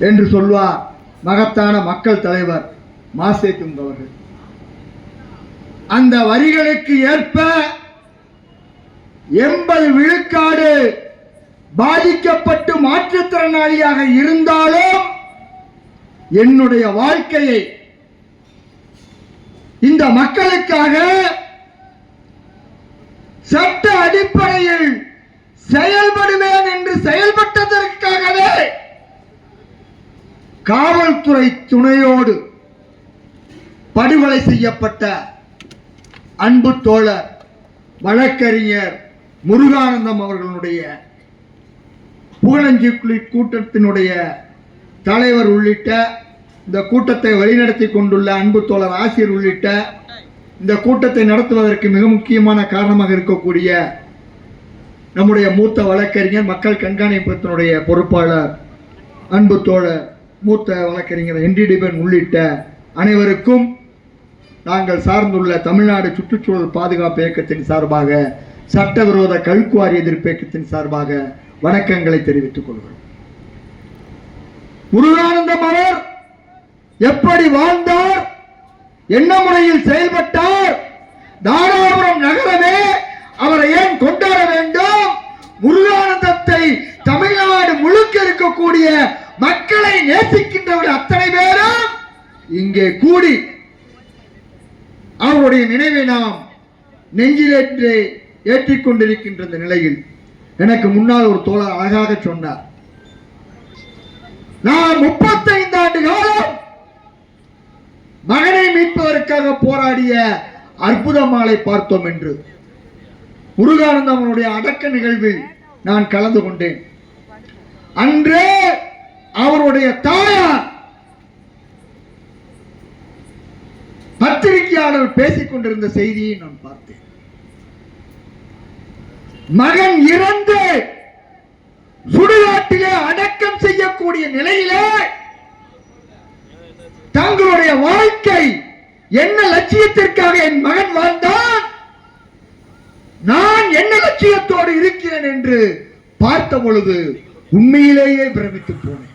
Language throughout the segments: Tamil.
என்று சொல்வார் மகத்தான மக்கள் தலைவர் மாசேக்கும் அவர்கள் அந்த வரிகளுக்கு ஏற்ப எண்பது விழுக்காடு பாதிக்கப்பட்டு மாற்றுத்திறனாளியாக இருந்தாலும் என்னுடைய வாழ்க்கையை இந்த மக்களுக்காக சட்ட அடிப்படையில் செயல்படுவேன் என்று செயல்பட்டதற்காகவே காவல்துறை துணையோடு படுகொலை செய்யப்பட்ட அன்பு தோழர் வழக்கறிஞர் முருகானந்தம் அவர்களுடைய புகழஞ்சிக்குழி கூட்டத்தினுடைய தலைவர் உள்ளிட்ட இந்த கூட்டத்தை வழிநடத்தி கொண்டுள்ள அன்பு தோழர் ஆசிரியர் உள்ளிட்ட இந்த கூட்டத்தை நடத்துவதற்கு மிக முக்கியமான காரணமாக இருக்கக்கூடிய நம்முடைய மூத்த வழக்கறிஞர் மக்கள் கண்காணிப்பத்தினுடைய பொறுப்பாளர் அன்பு தோழர் மூத்த வழக்கறிஞர் என்டிடிபன் உள்ளிட்ட அனைவருக்கும் நாங்கள் சார்ந்துள்ள தமிழ்நாடு சுற்றுச்சூழல் பாதுகாப்பு இயக்கத்தின் சார்பாக சட்டவிரோத கழுக்குவாரி எதிர்ப்பு இயக்கத்தின் சார்பாக வணக்கங்களை தெரிவித்துக் கொள்கிறோம். முருகானந்தம் அவர் எப்படி வாழ்ந்தார்? என்ன முறையில் செயல்பட்டார்? தாராபுரம் நகரமே அவரை ஏன் கொண்டாட வேண்டும்? முருகானந்தத்தை தமிழ்நாடு முழுக்க இருக்கக்கூடிய மக்களை நேசிக்கின்றவர்கள் அத்தனை பேரும் இங்கே கூடி அவருடைய நினைவை நாம் நெஞ்சிலேற்றே ஏற்றிக்கொண்டிருக்கின்ற இந்த நிலையில் எனக்கு முன்னால் ஒரு தோழர் அழகாக சொன்னார். நான் முப்பத்தைந்து ஆண்டு காலம் மகனை மீட்பதற்காக போராடிய அற்புதமாலை பார்த்தோம் என்று. முருகானந்தம் அவனுடைய அடக்க நிகழ்வில் நான் கலந்து கொண்டேன். அன்றே அவருடைய தாயார் பத்திரிகையாளர் பேசிக் கொண்டிருந்த செய்தியை நான் பார்த்தேன். மகன் இறந்து சுடுகாட்டிலே அடக்கம் செய்யக்கூடிய நிலையிலே தங்களுடைய வாழ்க்கை என்ன லட்சியத்திற்காக என் மகன் வாழ்ந்தான்? நான் என்ன லட்சியத்தோடு இருக்கிறேன் என்று பார்த்த பொழுது உண்மையிலேயே பிரமித்து போனேன்.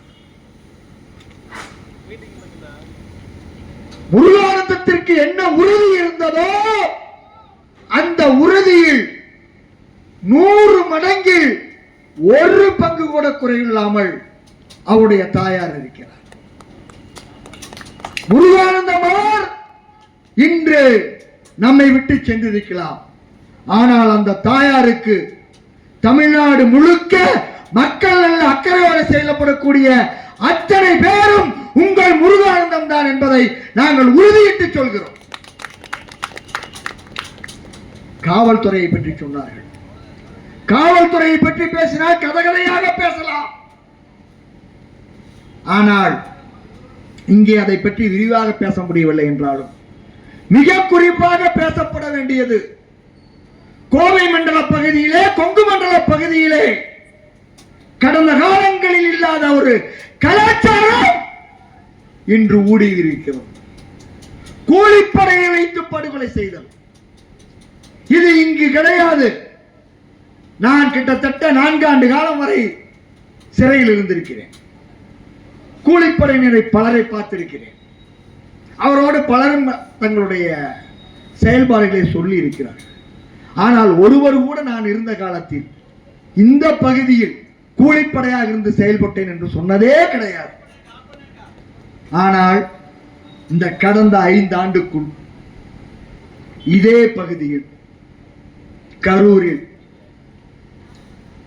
முருகானந்தத்திற்கு என்ன உறுதி இருந்ததோ அந்த உறுதியில் நூறு மடங்கில் ஒரு பங்கு கூட குறையில்லாமல் அவருடைய தாயார் இருக்கிறார். முருகானந்தமார் இன்று நம்மை விட்டு சென்றிருக்கலாம். ஆனால் அந்த தாயாருக்கு தமிழ்நாடு முழுக்க மக்கள் நல்ல அக்கறையோடு செயல்படக்கூடிய அத்தனை பேரும் உங்கள் முருகானந்தம் தான் என்பதை நாங்கள் உறுதியிட்டு சொல்கிறோம். காவல்துறையை பற்றி சொன்னார்கள். காவல்துறையை பற்றி பேசினால் கதகதையாக பேசலாம். ஆனால் இங்கே அதை பற்றி விரிவாக பேச முடியவில்லை என்றாலும் மிக குறிப்பாக பேசப்பட வேண்டியது கோவை மண்டல பகுதியிலே கொங்கு மண்டல பகுதியிலே கடந்த காலங்களில் இல்லாத ஒரு கலாச்சாரம் இன்று ஊடுருவியிருக்கிறது கூலிப்படையை வைத்து படுகொலை செய்தல். இது இங்கு கிடையாது. நான் கிட்டத்தட்ட நான்காண்டு காலம் வரை சிறையில் இருந்திருக்கிறேன். கூலிப்படையினரை பலரை பார்த்திருக்கிறேன். அவரோடு பலரும் தங்களுடைய செயல்பாடுகளை சொல்லி இருக்கிறார்கள் ஆனால் ஒருவர் கூட நான் இருந்த காலத்தில் இந்த பகுதியில் கூலிப்படையாக இருந்து செயல்பட்டேன் என்று சொன்னதே கிடையாது. ஆனால் இந்த கடந்த ஐந்து ஆண்டுக்குள் இதே பகுதியில் கரூரில்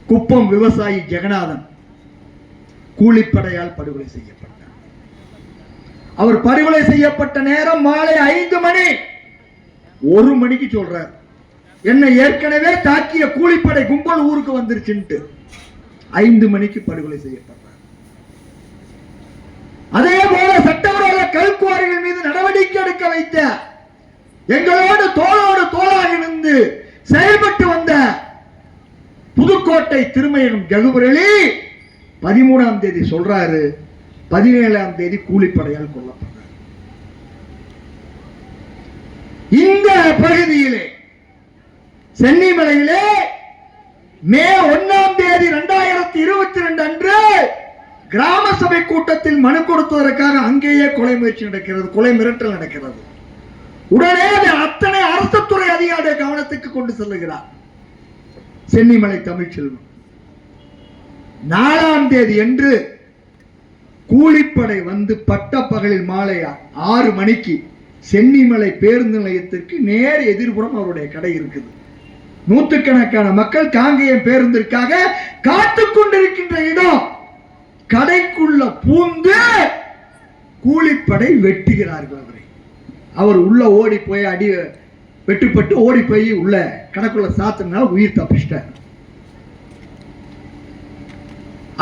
குப்பம் விவசாயி ஜெகநாதன் கூலிப்படையால் படுகொலை செய்யப்பட்டார். அவர் படுகொலை செய்யப்பட்ட நேரம் மாலை ஐந்து மணி. ஒரு மணிக்கு சொல்றார் என்னை ஏற்கனவே தாக்கிய கூலிப்படை கும்பல் ஊருக்கு வந்துருச்சுன்ட்டு. ஐந்து மணிக்கு படுகொலை செய்யப்பட்டார் அதே போல சட்டவிரோத மீது நடவடிக்கை எடுக்க வைத்த எங்களோடு தோளோடு தோளாக இருந்து செயல்பட்டு வந்த புதுக்கோட்டை திருமயனும் ஜகுபுரளி பதிமூணாம் தேதி சொல்றாரு பதினேழாம் தேதி கூலிப்படையால் கொல்லப்படுறார் இந்த பகுதியிலே சென்னிமலையிலே மே ஒன்னாம் தேதி இரண்டாயிரத்தி இருபத்தி ரெண்டு அன்று கிராம சபை கூட்டத்தில் மனு கொடுத்ததற்காக அங்கேயே கொலை முயற்சி நடக்கிறது கொலை மிரட்டல் நடக்கிறது. உடனே அதை அத்தனை அரசு துறை அதிகாரிய கவனத்துக்கு கொண்டு செல்லுகிறார். சென்னிமலை தமிழ்ச்செல்வன். நாலாம் தேதி என்று கூலிப்படை வந்து பட்டப்பகலில் மாலை ஆறு மணிக்கு சென்னிமலை பேருந்து நிலையத்திற்கு நேர் எதிர்புறம் அவருடைய கடை இருக்குது. நூற்றுக்கணக்கான மக்கள் காங்கேயம் பேருந்திற்காக காத்து கொண்டிருக்கின்ற இடம் கடைக்குள்ள பூந்து கூலிப்படை வெட்டுகிறார்கள் அவரை. அவர் உள்ள ஓடி போய் அடி வெட்டுப்பட்டு ஓடி போய் உள்ள கடைக்குள்ள சாத்தினால உயிர் தப்பிச்சிட்டார்.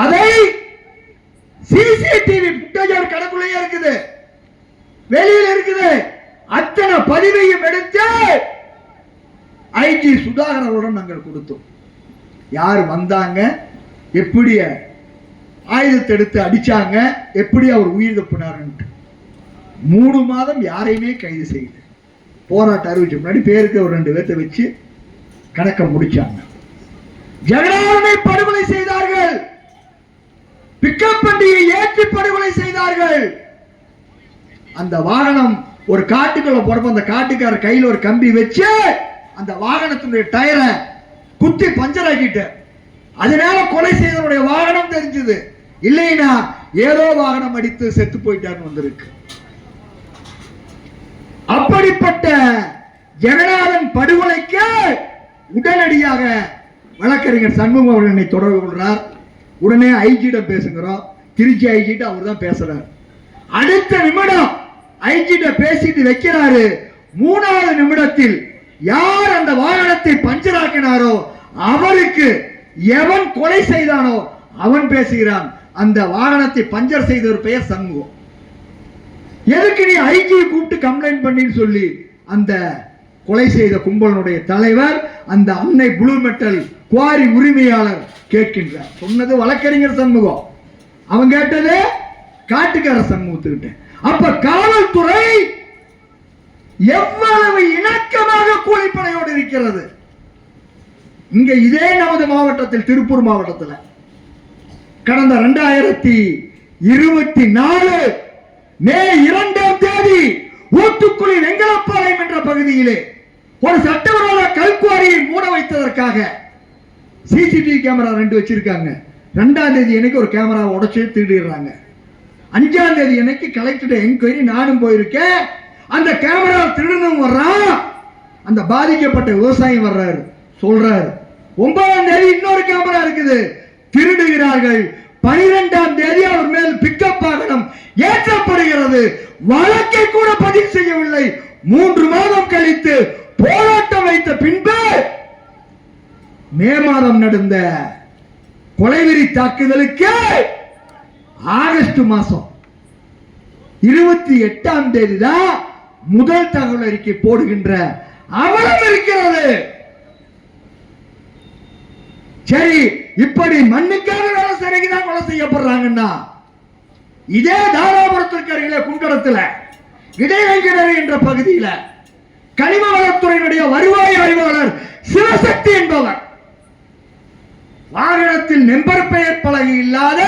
அதை சிசிடிவி புட்டேஜ் கடைக்குள்ளேயே இருக்குது. வெளியில் இருக்குது. அத்தனை பதிவையும் எடுத்து ஐஜி சுதாகரனுடன் நாங்கள் கொடுத்தோம். யார் வந்தாங்க? எப்படி ஆயுதத்தை எடுத்து அடிச்சாங்க. எப்படி அவர் உயிர் தப்பினார்ன்ட்டு. மூணு மாதம் யாரையுமே கைது செய்யல. போராட்டம் அறிவிச்ச முன்னாடி பேருக்கு ஒரு ரெண்டு பேர்த்த வச்சு கணக்கை முடிச்சாங்க. ஜெகநாதனை படுகொலை செய்தார்கள். பிக்கப் வண்டியை ஏற்றி படுகொலை செய்தார்கள். அந்த வாகனம் ஒரு காட்டுக்குள்ள போறப்ப அந்த காட்டுக்கார கையில ஒரு கம்பி வச்சு அந்த வாகனத்தினுடைய டயரை குத்தி பஞ்சர் ஆக்கிட்டு அதனால கொலை செய்தவனுடைய வாகனம் தெரிஞ்சது இல்லைன்னா ஏதோ வாகனம் அடித்து செத்து போயிட்டான்னு வந்திருக்கு. அப்படிப்பட்ட ஜெகநாதன் படுகொலைக்கு உடனடியாக வழக்கறிஞர் சண்முகம் அவர்கள் என்னை தொடர்பு கொள்றார். உடனே ஐஜியிடம் பேசுகிறோம். திருச்சி ஐஜிட்ட அவர் தான் பேசுறார். அடுத்த நிமிடம் ஐஜிட்ட பேசிட்டு வைக்கிறாரு. மூணாவது நிமிடத்தில் யார் அந்த வாகனத்தை பஞ்சராக்கினாரோ அவருக்கு எவன் கொலை செய்தானோ அவன் பேசுகிறான் அந்த வாகனத்தை பஞ்சர் செய்த ஒரு பெயர் சண்முகம். எதுக்கு நீ ஐஜி கூப்பிட்டு கம்ப்ளைண்ட் பண்ணின்னு சொல்லி அந்த கொலை செய்த கும்பலனுடைய தலைவர் அந்த அன்னை புளூ மெட்டல் குவாரி உரிமையாளர் கேட்கின்றார். சொன்னது வழக்கறிஞர் சண்முகம். அவன் கேட்டது காட்டுக்கார சண்முகத்துக்கிட்ட. அப்ப காவல்துறை எவ்வளவு இணக்கமாக கூலிப்படையோடு இருக்கிறது? இங்க இதே நமது மாவட்டத்தில் திருப்பூர் மாவட்டத்தில். கடந்த ரெண்டாயிரத்தி இருபத்தி நாலு மே இரண்டாம் தேதி ஊத்துக்குழி வெங்கலப்பாளையம் என்ற பகுதியிலே ஒரு சட்டவிரோத கல்குவாரியை மூட வைத்ததற்காக சிசிடிவி கேமரா ரெண்டு வச்சிருக்காங்க. ரெண்டாம் தேதி அன்னைக்கு ஒரு கேமராவை உடச்சி திருடிடுறாங்க. அஞ்சாம் தேதி அன்னைக்கு கலெக்டர் என்கொயரி நானும் போயிருக்கேன். அந்த கேமரா திருடனும் வர்றான். அந்த பாதிக்கப்பட்ட விவசாயி வர்றாரு. சொல்றாரு. ஒன்பதாம் தேதி இன்னொரு கேமரா இருக்குது. திருடுகிறார்கள். பனிரெண்டாம் தேதி அவர் மேல் பிக்கப் வாகனம் ஏற்றப்படுகிறது. வழக்கை கூட பதிவு செய்யவில்லை. மூன்று மாதம் கழித்து போராட்டம் வைத்த பின்பு மே மாதம் நடந்த கொலைவெறி தாக்குதலுக்கு ஆகஸ்ட் மாசம் இருபத்தி எட்டாம் தேதி தான் முதல் தகவல் அறிக்கை போடுகின்ற அவலம் இருக்கிறது. சரி இப்படி மண்ணுக்காக வேலை செய்யறதுக்கு தான் கொலை செய்யப்படுறாங்கன்னா இதே தாராபுரத்திற்கு அருகில குண்டடத்துல இடைவெங்கிணறு என்ற பகுதியில கனிம வளத்துறையினுடைய வருவாய் ஆய்வாளர் சிவசக்தி என்பவர் வாகனத்தில் நெம்பர் பெயர் பலகை இல்லாத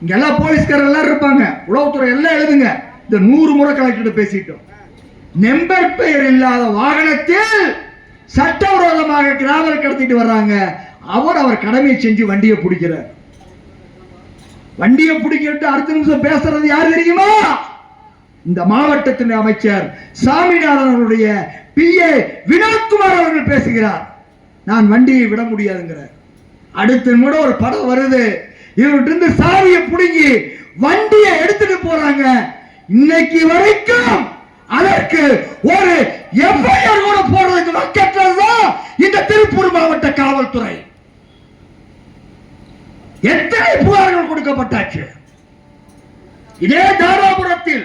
இங்க எல்லாம் போலீஸ்காரர் எல்லாம் இருப்பாங்க. உளவுத்துறை எல்லாம் எழுதுங்க. இந்த நூறு முறை கலெக்டர் பேசிட்டோம். நெம்பர் பெயர் இல்லாத வாகனத்தில் சட்டவிரோதமாக கிராமல் கடத்திட்டு வர்றாங்க. அவர் அவர் கடமையை செஞ்சு வண்டியை பிடிக்கிறார். வண்டியை பிடிக்கிட்டு அடுத்த நிமிஷம் பேசுறது யார் தெரியுமா? இந்த மாவட்டத்தின் அமைச்சர் சாமிநாதன் அவருடைய பி ஏ வினோத்குமார் அவர்கள் பேசுகிறார். நான் வண்டியை விட முடியாதுங்கிறார். அடுத்த நிமிடம் ஒரு படம் வருது. இவர்கிட்ட சாவியை பிடுங்கி வண்டியை எடுத்துட்டு போறாங்க. இன்னைக்கு வரைக்கும் அதற்கு ஒரு எஃப்ஐஆர் கூட போடுறதுக்கு வக்கற்றதுதான் இந்த திருப்பூர் மாவட்ட காவல்துறை. எத்தனை புகார்கள் கொடுக்கப்பட்டாச்சு? இதே தாராபுரத்தில்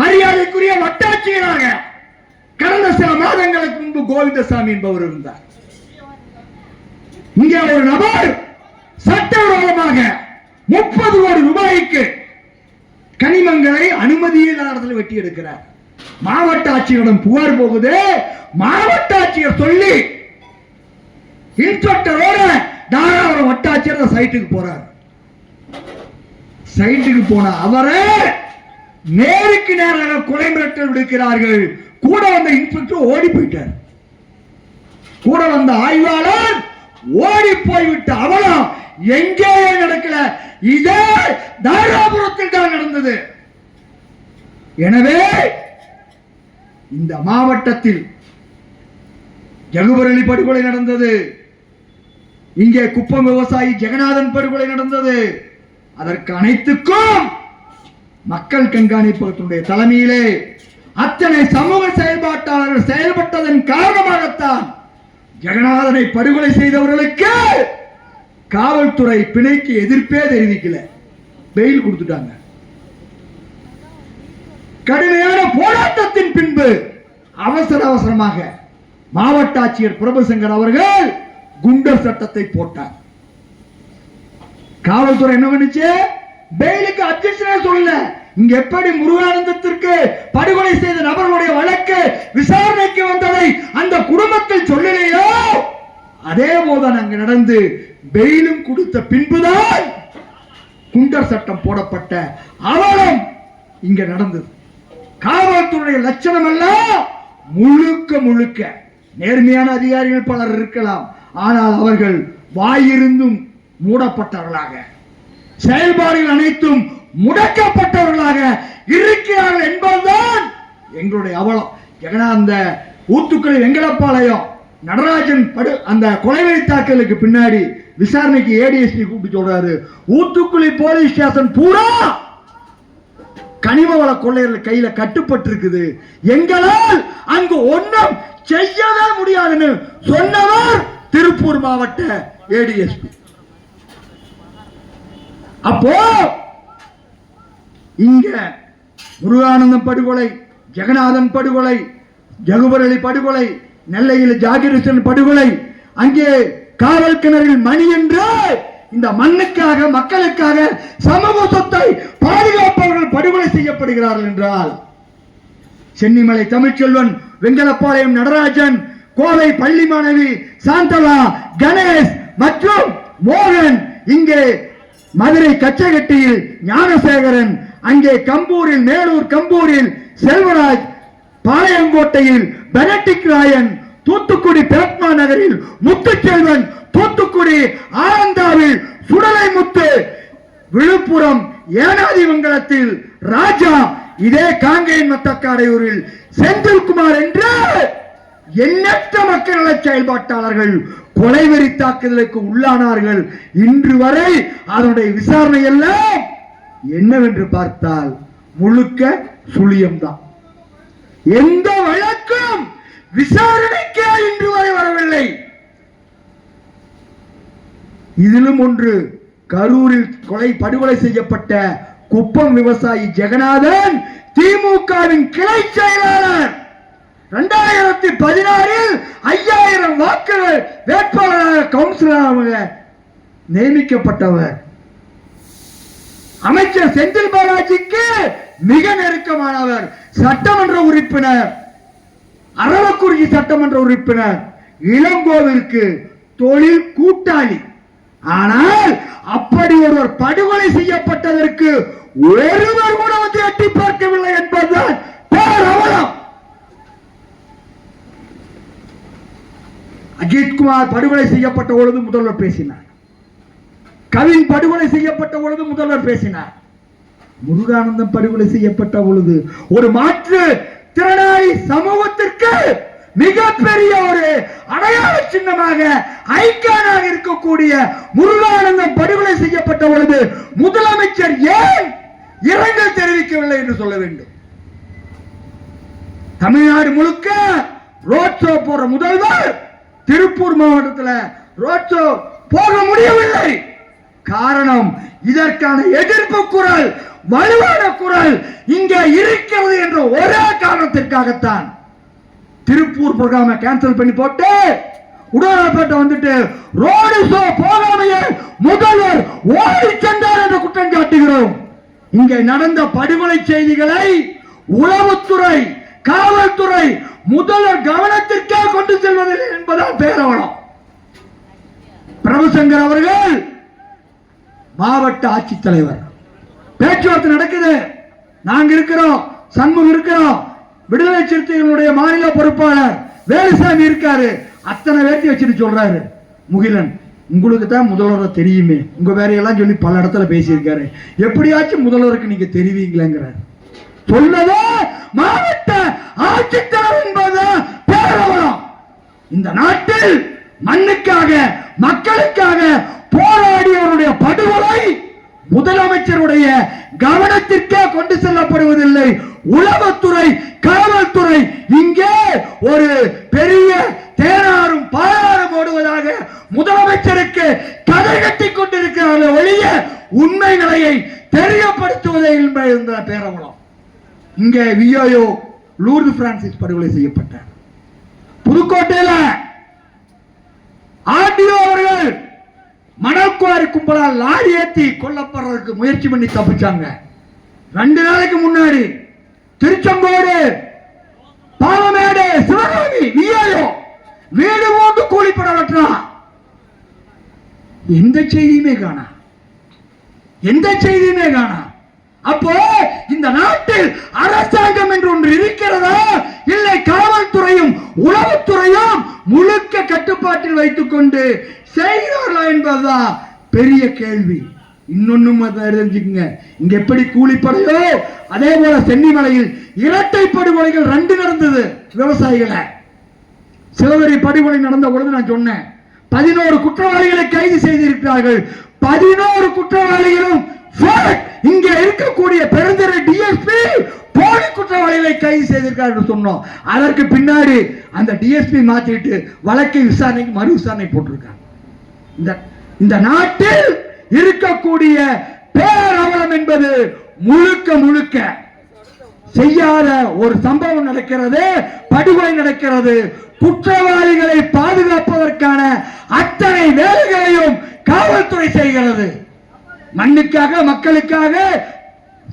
மரியாதைக்குரிய வட்டாட்சியராக கடந்த சில மாதங்களுக்கு முன்பு கோவிந்தசாமி என்பவர் இருந்தார். இங்கே ஒரு நபர் சட்டவிரோதமாக முப்பது கோடி ரூபாய்க்கு கனிமங்களை அனுமதி வெட்டி எடுக்கிறார். மாவட்ட ஆட்சியரிடம் புகார் போகுது மாவட்ட ஆட்சியர் சொல்லி இன்ஸ்பெக்டரோட தாராபுரம் வட்டாட்சியர் அந்த சைட்டுக்கு போறார். சைட்டுக்கு போன அவரே நேருக்கு நேராக கொலை மிரட்டல் விடுக்கிறார்கள். கூட வந்த இன்ஸ்பெக்டர் ஓடி போயிட்டார். கூட வந்த ஆய்வாளர் ஓடி போய்விட்ட அவலம் எங்கேயே நடக்கல. இதே தாராபுரத்தில் தான் நடந்தது. எனவே இந்த மாவட்டத்தில் ஜகுபரளி படுகொலை நடந்தது. இங்கே குப்பம் விவசாயி ஜெகநாதன் படுகொலை நடந்தது. அதற்கு அனைத்துக்கும் மக்கள் கண்காணிப்பகத்தினுடைய தலைமையிலே அத்தனை சமூக செயல்பாட்டாளர்கள் செயல்பட்டதன் காரணமாகத்தான் ஜெகநாதனை படுகொலை செய்தவர்களுக்கு காவல்துறை பிணைக்கு எதிர்ப்பே தெரிவிக்கல. பெயில் கொடுத்துட்டாங்க. கடுமையான போராட்டத்தின் பின்பு அவசர அவசரமாக மாவட்ட ஆட்சியர் பிரபசங்கர் அவர்கள் குண்டர் சட்டத்தை போட்டார். காவல்துறை என்ன பண்ணுச்சு? பெயிலுக்கு அப்ஜெக்ஷனே சொல்லல. இங்க எப்படி முருகானந்தத்திற்கு படுகொலை செய்த நபர்களுடைய வழக்கு விசாரணைக்கு வந்ததை அந்த குடும்பத்தில் சொல்லலையோ? அதே போதுதான் அங்கு நடந்து பெயிலும் கொடுத்த பின்புதான் குண்டர் சட்டம் போடப்பட்ட அவலம் இங்க நடந்தது. காவல்துறையுடைய லட்சணம் எல்லாம் முழுக்க முழுக்க நேர்மையான அதிகாரிகள் பலர் இருக்கலாம். ஆனால் அவர்கள் வாயிருந்தும் மூடப்பட்டவர்களாக. செயல்பாடுகள் அனைத்தும் முடக்கப்பட்டவர்களாக இருக்கிறார்கள் என்பதுதான் எங்களுடைய அவலம். ஏன்னா அந்த ஊத்துக்குளி வெங்கடப்பாளையம் நடராஜன் படு அந்த கொலைவெறி தாக்கலுக்கு பின்னாடி விசாரணைக்கு ஏடிஎஸ்பி கூப்பிட்டு சொல்றாரு ஊத்துக்குழி போலீஸ் ஸ்டேஷன் பூரா கனிம வள கொள்ளையர்கள் கையில கட்டுப்பட்டு இருக்குது எங்களால் அங்கு ஒன்றும் செய்யவே முடியாதுன்னு சொன்னவர் திருப்பூர் மாவட்ட ஏடிஎஸ்பி அப்போ இங்க முருகானந்தம் படுகொலை ஜெகநாதன் படுகொலை ஜகுபரளி படுகொலை நெல்லையில் ஜாகிருஷ்ணன் படுகொலை அங்கே காவல் கிணறில் மணி என்று இந்த மண்ணுக்காக மக்களுக்காக சமூக சொத்தை பாதுகாப்பவர்கள் படுகொலை செய்யப்படுகிறார்கள் என்றால் சென்னிமலை தமிழ்ச்செல்வன் வெங்கலப்பாளையம் நடராஜன் கோவை பள்ளி மாணவி சாந்தலா கணேஷ் மற்றும் மோகன். இங்கே மதுரை கச்சகட்டியில் ஞானசேகரன் அங்கே கம்பூரில் மேலூர் கம்பூரில் செல்வராஜ் பாளையங்கோட்டையில் பெனடிக் ராயன் தூத்துக்குடி பிரத்மா நகரில் முத்துச்செல்வன் தூத்துக்குடி ஆனந்தாவில் சுடலை முத்து விழுப்புரம் ஏனாதிமங்கலத்தில் ராஜா. இதே காங்கேயன் மத்தக்காரையூரில் செந்தில்குமார் என்று எண்ணற்ற மக்கள் நல செயல்பாட்டாளர்கள் கொலைவெறி தாக்குதலுக்கு உள்ளானார்கள். இன்று வரை அதனுடைய விசாரணை எல்லாம் என்னவென்று பார்த்தால் முழுக்க சுழியம்தான். எந்த வழக்கும் விசாரணைக்கே இன்று வரை வரவில்லை. இதிலும் ஒன்று கரூரில் கொலை படுகொலை செய்யப்பட்ட குப்பம் விவசாயி ஜெகநாதன் திமுகவின் கிளை செயலாளர். இரண்டாயிரத்தி பதினாறில் ஐயாயிரம் வாக்குகள் வேட்பாளராக கவுன்சிலராக நியமிக்கப்பட்டவர். அமைச்சர் செந்தில் பாலாஜிக்கு மிக நெருக்கமானவர் சட்டமன்ற உறுப்பினர் அரவக்குறிச்சி சட்டமன்ற உறுப்பினர் இளங்கோவிற்கு தொழில் கூட்டாளி. ஆனால் அப்படி ஒருவர் படுகொலை செய்யப்பட்டதற்கு ஒருவர் கூட வந்து எட்டி பார்க்கவில்லை என்பதுதான் பேரவலம். அஜித்குமார் படுகொலை செய்யப்பட்ட பொழுது முதல்வர் பேசினார். கவின் படுகொலை செய்யப்பட்ட பொழுது முதல்வர் பேசினார். முருகானந்தம் படுகொலை செய்யப்பட்ட பொழுது ஒரு மாற்று திறனாளி சமூகத்திற்கு மிகப்பெரிய ஒரு அடையாள சின்னமாக ஐக்கானாக இருக்கக்கூடிய முருகானந்தம் படுகொலை செய்யப்பட்ட பொழுது முதலமைச்சர் ஏன் இரங்கல் தெரிவிக்கவில்லை என்று சொல்ல வேண்டும்? தமிழ்நாடு முழுக்க ரோட் ஷோ போற முதல்வர் திருப்பூர் மாவட்டத்தில் ரோட் ஷோ போக முடியவில்லை. காரணம் இதற்கான எதிர்ப்பு குரல் வலுவான குரல் இங்கே இருக்கிறது என்ற ஒரே காரணத்திற்காகத்தான். திருப்பூர் ப்ரோக்ராம கேன்சல் பண்ணி போட்டு உடனப்பட்ட வந்துட்டு ரோடு ஷோ போகாமையே முதல்வர் ஓடி சென்றார் என்று குற்றம் சாட்டுகிறோம். இங்கே நடந்த படுகொலை செய்திகளை உளவுத்துறை காவல்துறை முதல்வர் கவனத்திற்கே கொண்டு செல்வதில்லை என்பதால் பேரவலம். பிரபுசங்கர் அவர்கள் மாவட்ட ஆட்சித்தலைவர். பேச்சுவார்த்தை நடக்குது. நாங்க இருக்கிறோம் சண்முகம் இருக்கிறோம். விடுதலை சிறுத்தைகளுடைய மாநில பொறுப்பாளர் வேலுசாமி இருக்காரு. அத்தனை வேட்டி வச்சுட்டு சொல்றாரு. முகிலன் உங்களுக்கு தான் முதல்வரை தெரியுமே. உங்க வேறையெல்லாம் சொல்லி பல இடத்துல பேசியிருக்காரு. எப்படியாச்சும் முதல்வருக்கு நீங்க தெரிவிங்களேங்கிறாரு. சொல்லதோ மாவட்ட ஆட்சித்தலைவர் என்பது பேரவரம். இந்த நாட்டில் மண்ணுக்காக மக்களுக்காக போராடியவருடைய படுகொலை முதலமைச்சருடைய கவனத்திற்கே கொண்டு செல்லப்படுவதில்லை. உளவுத்துறை காவல்துறை இங்கே ஒரு பெரிய தேனாரும் பாலாரும் ஓடுவதாக முதலமைச்சருக்கு கதை கட்டி கொண்டிருக்கிறார்கள் ஒழிய உண்மை நிலையை தெரியப்படுத்துவதே இல்லை பேரவலம் இங்கே வியோயோ லூர்து பிரான்சிஸ் படுகொலை செய்யப்பட்டார். புதுக்கோட்டையில் ஆர்டிஓ அவர்கள் மணக்குவாரி கும்பலால் லாரி ஏத்தி கொல்லப்படுறதுக்கு முயற்சி பண்ணி தப்பிச்சாங்க. ரெண்டு நாளைக்கு முன்னாடி திருச்செங்கோடு பாலமேடு சிவகாமி வியோயோ வீடு போட்டு கூலிப்பட வெட்டுறான் எந்த செய்தியுமே காணா. எந்த செய்தியுமே காணா. அப்போ இந்த நாட்டில் அரசாங்கம் என்று ஒன்று இருக்கிறதா? இல்லை காவல்துறையும் உளவுத்துறையும் முழுக்க கட்டுப்பாட்டில் வைத்துக் கொண்டு செய்கிறார்களா என்பதுதான் பெரிய கேள்வி. இன்னொன்னும் அதை இங்க எப்படி கூலிப்படையோ? அதே போல சென்னிமலையில் இரட்டை படுகொலைகள் ரெண்டு நடந்தது விவசாயிகளை. சிலவரி படுகொலை நடந்த பொழுது நான் சொன்னேன் பதினோரு குற்றவாளிகளை கைது செய்திருக்கிறார்கள். பதினோரு குற்றவாளிகளும். இங்க இருக்கக்கூடிய பெருந்தர டிஎஸ்பி போலி குற்றவாளிகளை கைது செய்திருக்கார் என்று சொன்னோம். அதற்கு பின்னாடி அந்த டிஎஸ்பி மாற்றிட்டு வழக்கை விசாரணைக்கு மறு விசாரணை போட்டிருக்காங்க. இந்த இந்த நாட்டில் இருக்கக்கூடிய பேரவலம் என்பது முழுக்க முழுக்க செய்யாத ஒரு சம்பவம் நடக்கிறது படுகொலை நடக்கிறது. குற்றவாளிகளை பாதுகாப்பதற்கான அத்தனை வேலைகளையும் காவல்துறை செய்கிறது. மண்ணுக்காக மக்களுக்காக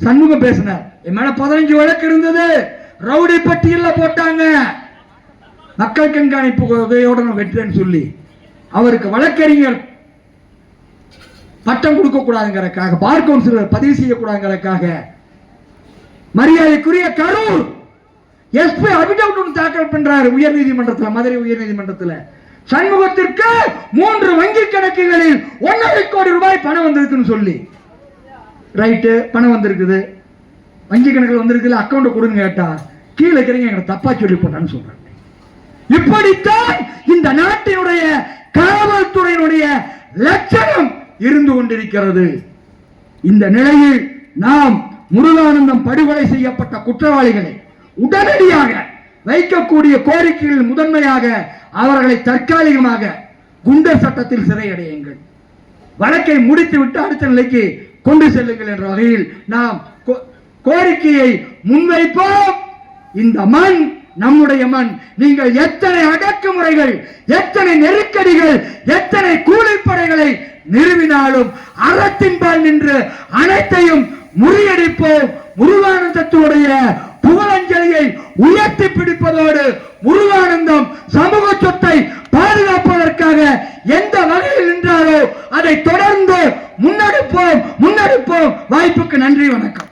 சண்முகம் பேசினார். என் மேல பதினஞ்சு வழக்கு இருந்தது. ரவுடி பட்டியல்ல போட்டாங்க. மக்கள் கண்காணிப்பு உதவியோட நான் வெட்டுறேன்னு சொல்லி. அவருக்கு வழக்கறிஞர் பட்டம் கொடுக்க கூடாதுங்கிறக்காக பார் கவுன்சிலர் பதிவு செய்யக்கூடாதுங்கிறதுக்காக மரியாதைக்குரிய கரூர் எஸ்பி அபிடவுட் தாக்கல் பண்றாரு உயர் நீதிமன்றத்தில் மதுரை உயர் நீதிமன்றத்தில் சண்முகத்திற்கு மூன்று வங்கி கணக்குகளில் ஒன்றரை கோடி ரூபாய் பணம் வந்திருக்குன்னு சொல்லி. ரைட்டு பணம் வந்திருக்குது. வங்கி கணக்கில் வந்திருக்குல்ல அக்கௌண்ட் கொடுங்க கேட்டா கீழே இருக்கிறீங்க எங்களை தப்பா சொல்லி போட்டான்னு சொல்றாங்க. இப்படித்தான் இந்த நாட்டினுடைய காவல்துறையினுடைய லட்சணம் இருந்து கொண்டிருக்கிறது. இந்த நிலையில் நாம் முருகானந்தம் படுகொலை செய்யப்பட்ட குற்றவாளிகளை உடனடியாக வைக்கக்கூடிய கோரிக்கைகள் முதன்மையாக அவர்களை தற்காலிகமாக குண்டர் சட்டத்தில் சிறையடையுங்கள். வழக்கை முடித்துவிட்டு அடுத்த நிலைக்கு கொண்டு செல்லுங்கள் என்ற வகையில் நாம் கோ- கோரிக்கையை முன்வைப்போம். இந்த மண் நம்முடைய மண். நீங்கள் எத்தனை அடக்குமுறைகள் எத்தனை நெருக்கடிகள் எத்தனை கூலிப்படைகளை நிறுவினாலும் அறத்தின்பால் நின்று அனைத்தையும் முறியடிப்போம். முருகானந்தத்துடைய புகழஞ்சலியை உயர்த்தி பிடிப்பதோடு முருகானந்தம் சமூக சொத்தை பாதுகாப்பதற்காக எந்த வகையில் நின்றாலோ அதை தொடர்ந்து முன்னெடுப்போம் முன்னெடுப்போம். வாய்ப்புக்கு நன்றி வணக்கம்.